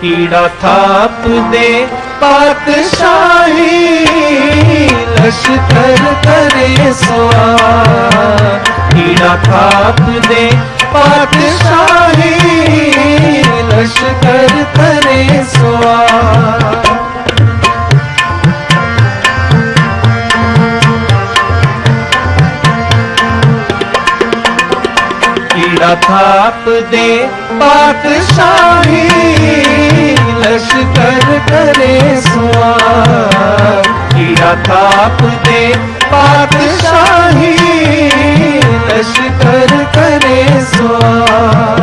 ਕੀੜਾ ਥਾਪ ਦੇ ਪਾਤਸ਼ਾਹੀ ਲਸ਼ਕਰ ਕਰੇ ਸਵਾਰ। ਕੀੜਾ ਥਾਪ ਦੇ ਪਾਤਸ਼ਾਹੀ ਲਸ਼ਕਰ ਕਰੇ ਸਵਾਰ। ਕੀੜਾ ਥਾਪ ਦੇ ਪਾਤਸ਼ਾਹ ਕਰੇ ਸਵਾਰ ਕੀੜਾ ਦੇ ਪਾਤਸ਼ਾਹੀ ਲਸ਼ਕਰ ਕਰੇ ਸਵਾਰ